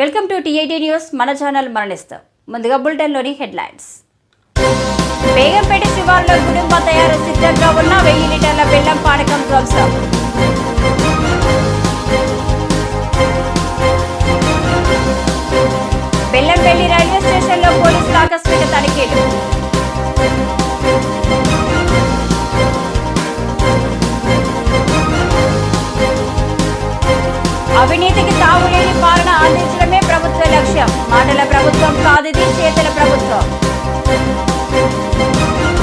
Welcome to TIT news. మన channel మరణిస్తాం. ముందుగా బులెటిన్లోని హెడ్లైన్స్. బేగంపేట శివార్లో కుటుంబ తయారు సిద్ధంగా ఉన్న వెయ్యి లీటర్ల బెల్లం పానకం ధ్వంసం. బెల్లంపల్లి రైల్వే స్టేషన్లో పోలీసులు ఆకస్మిక తనిఖీలు. లక్ష్యం ప్రభుత్వం కాదిది చేతుల ప్రభుత్వం.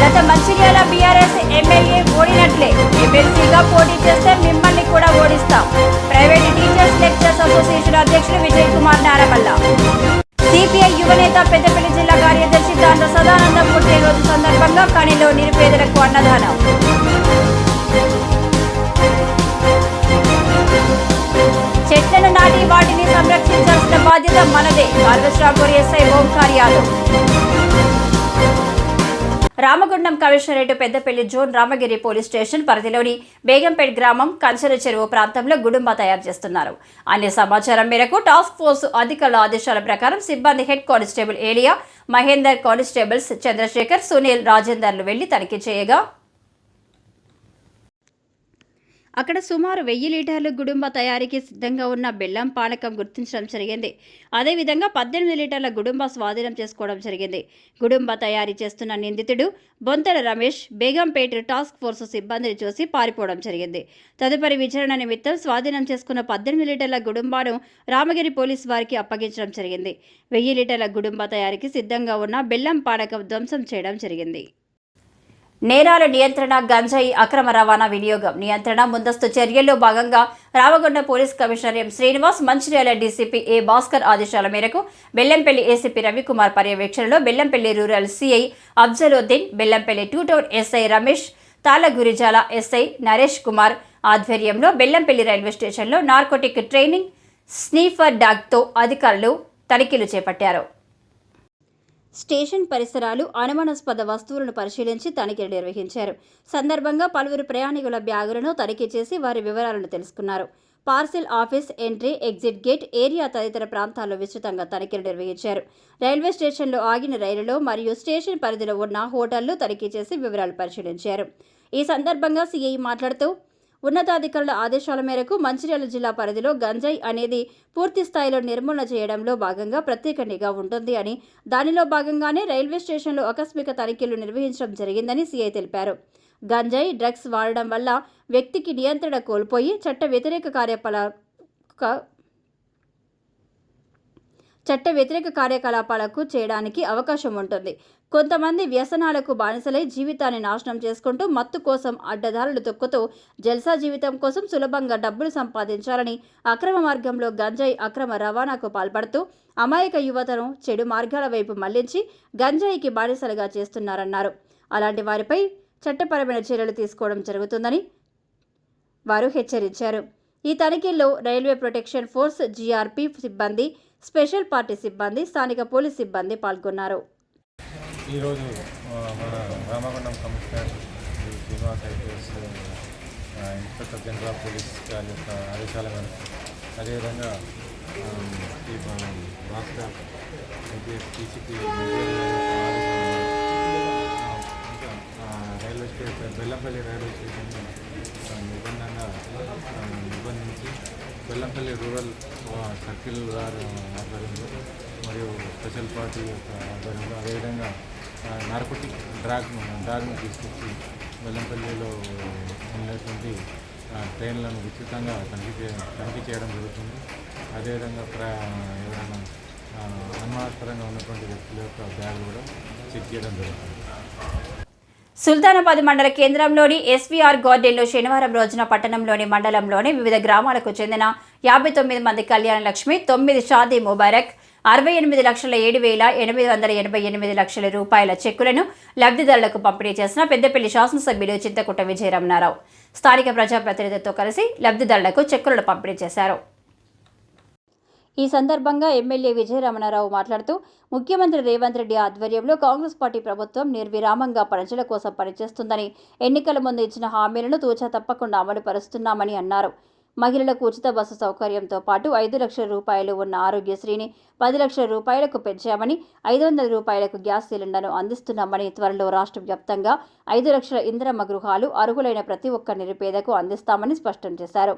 గత మంచిర్యాల బీఆర్ఎస్ ఎమ్మెల్యే ఓడినట్లే. ఎమ్మెల్సీగా పోటీ చేస్తే మిమ్మల్ని కూడా ఓడిస్తాం. ప్రైవేట్ టీచర్స్ లెక్చర్స్ అసోసియేషన్ అధ్యక్షుడు విజయ్ కుమార్ నారమల్ల. సిపిఐ యువనేత పెద్దపల్లి జిల్లా కార్యదర్శి దాంట్లో సదానందం పుట్టినరోజు సందర్భంగా కనిలో నిరుపేదలకు అన్నదానం. చెట్లను నాటి వాటిని సంరక్షించాల్సిన బాధ్యత మనదే. Balashrapur SI Omkar Yadav. Ramagundam commissionerate Peddapalli zone Ramagiri police station పరిధిలోని బేగంపేట్ గ్రామం కంచెల చెరువు ప్రాంతంలో గుడుంబ తయారు చేస్తున్నారు. అనే సమాచారం మేరకు టాస్క్ ఫోర్స్ అధికారుల ఆదేశాల ప్రకారం సిబ్బంది head constable Eliya Mahender constables Chandrashekar Sunil రాజేందర్లు వెళ్ళి తనిఖీ చేయగా అక్కడ సుమారు వెయ్యి లీటర్లు గుడుంబ తయారీకి సిద్ధంగా ఉన్న బెల్లం పానకం గుర్తించడం జరిగింది. అదేవిధంగా పద్దెనిమిది లీటర్ల గుడుంబ స్వాధీనం చేసుకోవడం జరిగింది. గుడుంబ తయారీ చేస్తున్న నిందితుడు బొంతల రమేష్ బేగంపేట టాస్క్ ఫోర్స్ సిబ్బందిని చూసి పారిపోవడం జరిగింది. తదుపరి విచారణ నిమిత్తం స్వాధీనం చేసుకున్న పద్దెనిమిది లీటర్ల గుడుంబాను రామగిరి పోలీసు వారికి అప్పగించడం జరిగింది. వెయ్యి లీటర్ల గుడుంబ తయారీకి సిద్ధంగా ఉన్న బెల్లం పానకం ధ్వంసం చేయడం జరిగింది. నేరాల నియంత్రణ గంజాయి అక్రమ రవాణా వినియోగం నియంత్రణ ముందస్తు చర్యల్లో భాగంగా Ravagonda police commissioner M Srinivas Mancherial DCP A Bhaskar ఆదేశాల మేరకు బెల్లంపల్లి ఏసీపీ రవికుమార్ పర్యవేక్షణలో Bellampalli rural CI Afzaluddin Bellampalli two town SI Ramesh Talagurijala SI Naresh Kumar ఆధ్వర్యంలో బెల్లంపల్లి రైల్వే స్టేషన్లో నార్కోటిక్ ట్రైనింగ్ స్నీఫర్ డాగ్తో అధికారులు తనిఖీలు చేపట్టారు. స్టేషన్ పరిసరాలు అనుమానాస్పద వస్తువులను పరిశీలించి తనిఖీలు నిర్వహించారు. సందర్భంగా పలువురు ప్రయాణికుల బ్యాగులను తనిఖీ చేసి వారి వివరాలను తెలుసుకున్నారు. Parcel office entry exit gate area తదితర ప్రాంతాల్లో విస్తృతంగా తనిఖీలు నిర్వహించారు. రైల్వే స్టేషన్లో ఆగిన రైలులో మరియు స్టేషన్ పరిధిలో ఉన్న హోటళ్ళు తనిఖీ చేసి వివరాలు పరిశీలించారు. ఈ సందర్భంగా సీఐ మాట్లాడుతూ ఉన్నతాధికారుల ఆదేశాల మేరకు మంచిర్యాల జిల్లా పరిధిలో గంజాయి అనేది పూర్తి స్థాయిలో నిర్మూలన చేయడంలో భాగంగా ప్రత్యేక నిఘా ఉంటుంది అని. దానిలో భాగంగానే రైల్వే స్టేషన్లో ఆకస్మిక తనిఖీలు నిర్వహించడం జరిగిందని సీఐ తెలిపారు. గంజాయి డ్రగ్స్ వాడడం వల్ల వ్యక్తికి నియంత్రణ కోల్పోయి చట్ట వ్యతిరేక కార్యకలాప చట్ట వ్యతిరేక కార్యకలాపాలకు చేయడానికి అవకాశం ఉంటుంది. కొంతమంది వ్యసనాలకు బానిసలై జీవితాన్ని నాశనం చేసుకుంటూ మత్తు కోసం అడ్డదారులు తొక్కుతూ జల్సా జీవితం కోసం సులభంగా డబ్బులు సంపాదించాలని అక్రమ మార్గంలో గంజాయి అక్రమ రవాణాకు పాల్పడుతూ అమాయక యువతను చెడు మార్గాల వైపు మళ్ళించి గంజాయికి బానిసలుగా చేస్తున్నారన్నారు. అలాంటి వారిపై చట్టపరమైన చర్యలు తీసుకోవడం జరుగుతుందని వారు హెచ్చరించారు. ఈ తనిఖీల్లో రైల్వే ప్రొటెక్షన్ ఫోర్స్ జీఆర్పీ సిబ్బంది స్పెషల్ పార్టీ సిబ్బంది స్థానిక పోలీస్ సిబ్బంది పాల్గొన్నారు. ఈరోజు మన Ramagundam commissioner Srinivas IPS inspector general of police గారి యొక్క ఆదేశాల మేరకు అదేవిధంగా ఈ Bhaskar IPS TCP railway station Bellampalli railway station నిబంధనగా నిబంధించి బెల్లంపల్లి రూరల్ సర్కిల్ గారు ఆధ్వర్యంలో మరియు స్పెషల్ పార్టీ యొక్క ఆధ్వర్యంలో అదేవిధంగా ఆ, నార్కోటిక్ డ్రాగ్ను డ్రాగ్ను తీసుకొచ్చి బెల్లంపల్లిలో ఉన్నటువంటి ట్రైన్లను విస్తృతంగా తనిఖీ చే తనిఖీ చేయడం జరుగుతుంది. అదేవిధంగా ప్ర ఎవరైనా ఆ, అనుమానాస్పదంగా ఉన్నటువంటి వ్యక్తుల యొక్క బ్యాగ్ కూడా చెక్ చేయడం జరుగుతుంది. సుల్తానాబాద్ మండల కేంద్రంలోని ఎస్వీఆర్ గార్డెన్లో శనివారం రోజున పట్టణంలోని మండలంలోని వివిధ గ్రామాలకు చెందిన యాభై తొమ్మిది మంది కళ్యాణ లక్ష్మి తొమ్మిది షాదీ ముబారక్ అరవై ఎనిమిది లక్షల ఏడు వేల ఎనిమిది వందల ఎనభై ఎనిమిది లక్షల రూపాయల చెక్కులను లబ్ధిదారులకు పంపిణీ చేసిన పెద్దపల్లి శాసనసభ్యులు చింతకుట్ట విజయరమణారావు స్థానిక ప్రజాప్రతినిధులతో కలిసి లబ్ధిదారులకు చెక్కులను పంపిణీ చేశారు. ఈ సందర్భంగా ఎమ్మెల్యే విజయరమణారావు మాట్లాడుతూ ముఖ్యమంత్రి రేవంత్ రెడ్డి ఆధ్వర్యంలో కాంగ్రెస్ పార్టీ ప్రభుత్వం నిర్విరామంగా ప్రజల కోసం పనిచేస్తుందని ఎన్నికల ముందు ఇచ్చిన హామీలను తూచా తప్పకుండా అమలు పరుస్తున్నామని అన్నారు. మహిళలకు ఉచిత బస్సు సౌకర్యంతో పాటు ఐదు లక్షల రూపాయలు ఉన్న ఆరోగ్యశ్రీని పది లక్షల రూపాయలకు పెంచామని ఐదు వందల రూపాయలకు గ్యాస్ సిలిండర్ను అందిస్తున్నామని త్వరలో రాష్ట్ర వ్యాప్తంగా ఐదు లక్షల ఇంద్రమ్మ గృహాలు అర్హులైన ప్రతి ఒక్క నిరుపేదకు అందిస్తామని స్పష్టం చేశారు.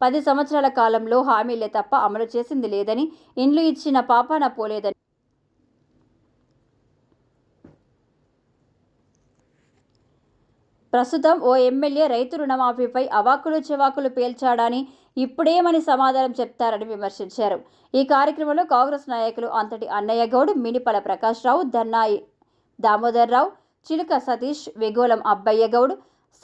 పది సంవత్సరాల కాలంలో హామీలే తప్ప అమలు చేసింది లేదని ఇండ్లు ఇచ్చిన పాపాన పోలేదని ప్రస్తుతం ఓ ఎమ్మెల్యే రైతు రుణమాఫీపై అవాకులు చెవాకులు పేల్చాడని ఇప్పుడేమని సమాధానం చెప్తారని విమర్శించారు. ఈ కార్యక్రమంలో కాంగ్రెస్ నాయకులు అంతటి అన్నయ్య గౌడ్ మినిపల ప్రకాష్ రావు Dannayi Damodar Rao Chiluka Satish Vegolam Abbaiah Goud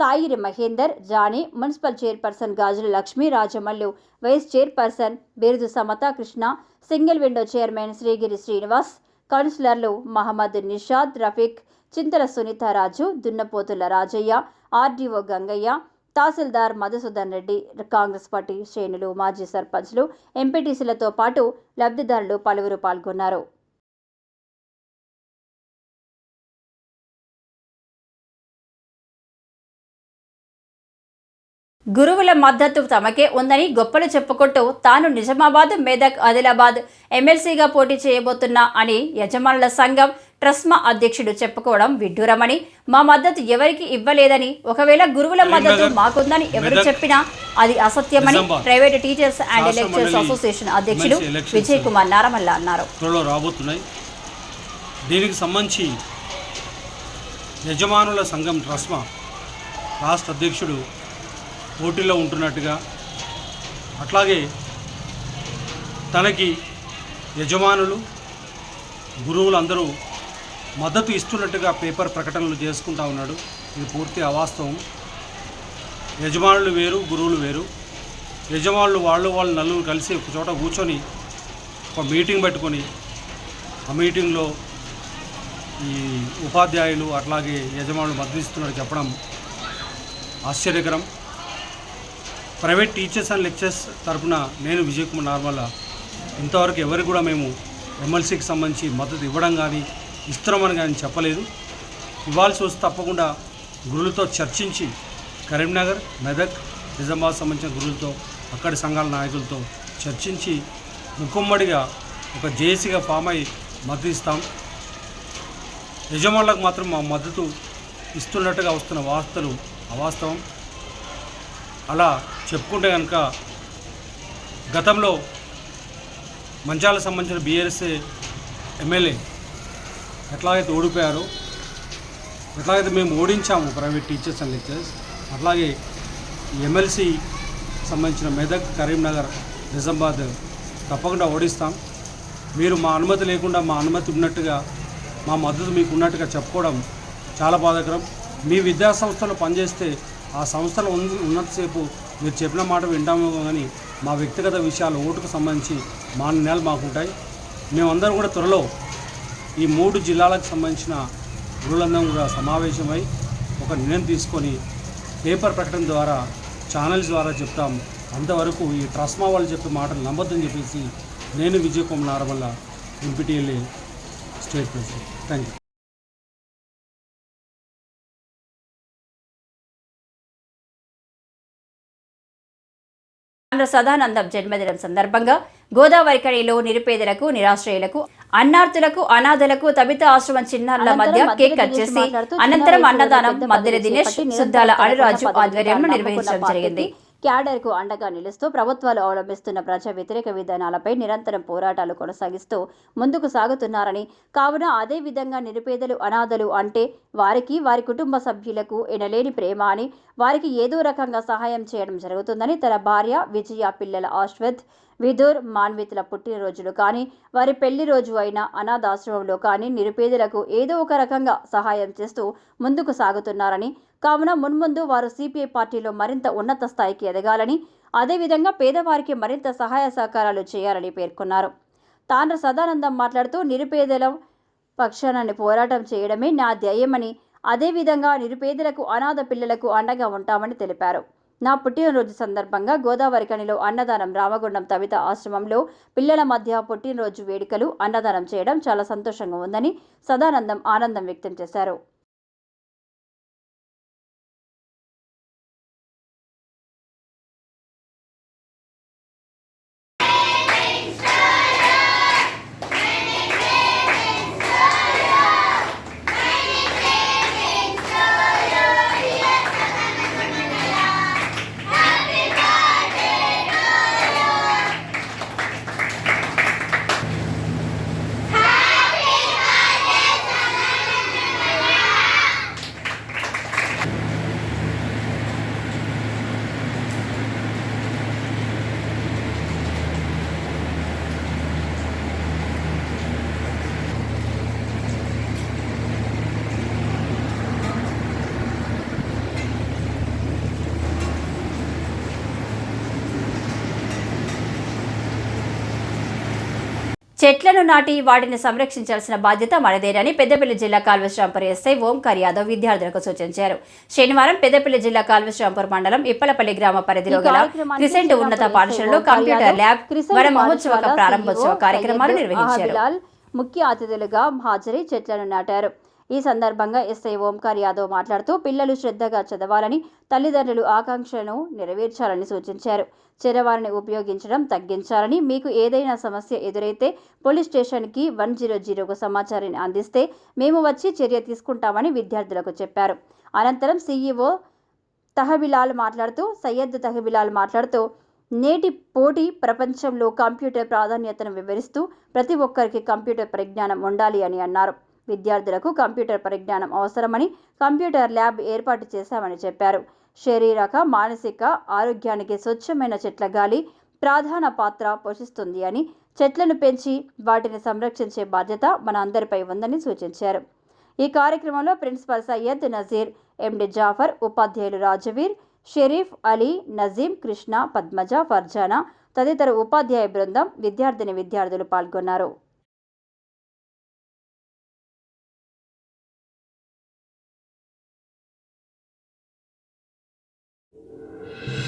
Sairi Mahender Johnny municipal chairperson Gajula Lakshmi Rajamallu vice chairperson Birudu Samatha Krishna single window chairman Srigiri Srinivas కౌన్సిలర్లు Mohammed Nishad Rafiq Chinthala Sunitharaju Dunnapothula Rajaiah RDO Gangaiah tahsildar Madhusudan Reddy Congress party శ్రేణులు మాజీ సర్పంచ్లు ఎంపీటీసీలతో పాటు లబ్ధిదారులు పలువురు పాల్గొన్నారు. గురువుల మద్దతు తమకే ఉందని గొప్పలు చెప్పుకుంటూ తాను నిజామాబాద్ మెదక్ ఆదిలాబాద్ ఎమ్మెల్సీగా పోటీ చేయబోతున్నా అని యజమానుల సంఘం ట్రస్మా అధ్యక్షుడు చెప్పుకోవడం విడ్డూరమని మా మద్దతు ఎవరికి ఇవ్వలేదని ఒకవేళ గురువుల మద్దతు మాకుందని ఎవరు చెప్పినా అది అసత్యమని private teachers and lecturers association అధ్యక్షుడు విజయ్ కుమార్ నారమల్ల అన్నారు. రాబోతున్నాయి. దీనికి సంబంధించి యజమానుల సంఘం ట్రస్మా రాష్ట్ర అధ్యక్షుడు పోటీలో ఉంటున్నట్టుగా అట్లాగే తనకి యజమానులు గురువులు అందరూ మద్దతు ఇస్తున్నట్టుగా పేపర్ ప్రకటనలు చేసుకుంటా ఉన్నాడు. ఇది పూర్తి అవాస్తవం. యజమానులు వేరు గురువులు వేరు. యజమానులు వాళ్ళు వాళ్ళు నలుగురు కలిసి ఒక చోట కూర్చొని ఒక మీటింగ్ పెట్టుకొని ఆ మీటింగ్లో ఈ ఉపాధ్యాయులు అట్లాగే యజమానులు మద్దతిస్తున్నారు చెప్పడం ఆశ్చర్యకరం. ప్రైవేట్ టీచర్స్ అండ్ లెక్చర్స్ తరపున నేను విజయ్ కుమార్ నార్మల్. ఇంతవరకు ఎవరికి కూడా మేము ఎమ్మెల్సీకి సంబంధించి మద్దతు ఇవ్వడం కానీ ఇస్తున్నామని కానీ చెప్పలేదు. ఇవ్వాల్సి వస్తే తప్పకుండా గురులతో చర్చించి కరీంనగర్ మెదక్ నిజామాబాద్ సంబంధించిన గురువులతో అక్కడి సంఘాల నాయకులతో చర్చించి ముక్కుమ్మడిగా ఒక జేసీగా ఫామ్ అయి మద్దతు ఇస్తాం. యజమానులకు మాత్రం మా మద్దతు ఇస్తున్నట్టుగా వస్తున్న వార్తలు అవాస్తవం. అలా చెప్పుకుంటే కనుక గతంలో మంచాలకు సంబంధించిన బీఆర్ఎస్ ఎమ్మెల్యే ఎట్లాగైతే ఓడిపోయారో ఎట్లాగైతే మేము ఓడించాము ప్రైవేట్ టీచర్స్ అండ్ లెక్చర్స్ అట్లాగే ఎమ్మెల్సీ సంబంధించిన మెదక్ కరీంనగర్ నిజామాబాద్ తప్పకుండా ఓడిస్తాం. మీరు మా అనుమతి లేకుండా మా అనుమతి ఉన్నట్టుగా మా మద్దతు మీకు ఉన్నట్టుగా చెప్పుకోవడం చాలా బాధాకరం. మీ విద్యా సంస్థలో పనిచేస్తే ఆ సంస్థలో ఉన్న ఉన్నంతసేపు మీరు చెప్పిన మాట వింటాము కానీ మా వ్యక్తిగత విషయాలు ఓటుకు సంబంధించి మా నిర్ణయాలు మాకుంటాయి. మేమందరం కూడా త్వరలో ఈ మూడు జిల్లాలకు సంబంధించిన గురులందరం కూడా సమావేశమై ఒక నిర్ణయం తీసుకొని పేపర్ ప్రకటన ద్వారా ఛానల్స్ ద్వారా చెప్తాం. అంతవరకు ఈ ట్రస్మా వాళ్ళు చెప్పే మాటలు నమ్మొద్దని చెప్పేసి నేను విజయ్ కుమార్ వల్ల MPTLA state president. Thank you Andhra Sadanandam జన్మదినం సందర్భంగా గోదావరి కడిలో నిరుపేదలకు నిరాశ్రయులకు అన్నార్థులకు అనాథలకు తబిత ఆశ్రమం చిన్నారుల మధ్య కేక్ కట్ చేసి అనంతరం అన్నదానం మద్దెల దినేష్ సుద్దాల అణురాజు ఆధ్వర్యంలో నిర్వహించడం జరిగింది. క్యాడర్కు అండగా నిలుస్తూ ప్రభుత్వాలు అవలంబిస్తున్న ప్రజా వ్యతిరేక విధానాలపై నిరంతరం పోరాటాలు కొనసాగిస్తూ ముందుకు సాగుతున్నారని కావున అదే విధంగా నిరుపేదలు అనాథలు అంటే వారికి వారి కుటుంబ సభ్యులకు ఎనలేని ప్రేమ అని వారికి ఏదో రకంగా సహాయం చేయడం జరుగుతుందని తన భార్య విజయ పిల్లల ఆశ్వత్ విధుర్ మాన్వితుల పుట్టినరోజులు కానీ వారి పెళ్ళి రోజు అయిన అనాథాశ్రమంలో కానీ నిరుపేదలకు ఏదో ఒక రకంగా సహాయం చేస్తూ ముందుకు సాగుతున్నారని కావున మున్ముందు వారు సిపిఐ పార్టీలో మరింత ఉన్నత స్థాయికి ఎదగాలని అదేవిధంగా పేదవారికి మరింత సహాయ సహకారాలు చేయాలని పేర్కొన్నారు. తాండ్ర సదానందం మాట్లాడుతూ నిరుపేదల పక్షాన్ని పోరాటం చేయడమే నా ధ్యేయమని అదేవిధంగా నిరుపేదలకు అనాథ పిల్లలకు అండగా ఉంటామని తెలిపారు. నా పుట్టినరోజు సందర్భంగా గోదావరి కనిలో అన్నదానం రామగుండం తవిత ఆశ్రమంలో పిల్లల మధ్య పుట్టినరోజు వేడుకలు అన్నదానం చేయడం చాలా సంతోషంగా ఉందని సదానందం ఆనందం వ్యక్తం చేశారు. చెట్లను నాటి వాటిని సంరక్షించాల్సిన బాధ్యత మనదేనని పెద్దపల్లి జిల్లా కాల్వశ్రాంపూర్ ఎస్ఐ ఓంకార్ యాదవ్ విద్యార్థులకు సూచించారు. శనివారం పెద్దపల్లి జిల్లా కాల్వశ్రాంపూర్ మండలం ఇప్పలపల్లి గ్రామ పరిధిలో గల క్రిసెంట్ ఉన్నత పాఠశాలలో కంప్యూటర్ ల్యాబ్ వన మహోత్సవ ప్రారంభోత్సవ కార్యక్రమాలు నిర్వహించారు. ముఖ్య అతిథులుగా హాజరై చెట్లను నాటారు. ఈ సందర్భంగా ఎస్ఐ ఓంకార్ యాదవ్ మాట్లాడుతూ పిల్లలు శ్రద్ధగా చదవాలని తల్లిదండ్రులు ఆకాంక్షలను నెరవేర్చాలని సూచించారు. చెరవారిని ఉపయోగించడం తగ్గించాలని మీకు ఏదైనా సమస్య ఎదురైతే పోలీస్ స్టేషన్కి వన్ జీరో జీరోకు సమాచారాన్ని అందిస్తే మేము వచ్చి చర్య తీసుకుంటామని విద్యార్థులకు చెప్పారు. అనంతరం సీఈఓ తహబిలాల్ మాట్లాడుతూ సయ్యద్ తహబిలాల్ మాట్లాడుతూ నేటి పోటీ ప్రపంచంలో కంప్యూటర్ ప్రాధాన్యతను వివరిస్తూ ప్రతి ఒక్కరికి కంప్యూటర్ పరిజ్ఞానం ఉండాలి అని అన్నారు. విద్యార్థులకు కంప్యూటర్ పరిజ్ఞానం అవసరమని కంప్యూటర్ ల్యాబ్ ఏర్పాటు చేశామని చెప్పారు. శారీరక మానసిక ఆరోగ్యానికి స్వచ్ఛమైన చెట్ల గాలి ప్రధాన పాత్ర పోషిస్తుంది అని చెట్లను పెంచి వాటిని సంరక్షించే బాధ్యత మన అందరిపై ఉందని సూచించారు. ఈ కార్యక్రమంలో ప్రిన్సిపల్ సయ్యద్ నజీర్ ఎండి జాఫర్ ఉపాధ్యాయులు రాజవీర్ షరీఫ్ అలీ నజీం కృష్ణ పద్మజ ఫర్జానా తదితర ఉపాధ్యాయ బృందం విద్యార్థిని విద్యార్థులు పాల్గొన్నారు. you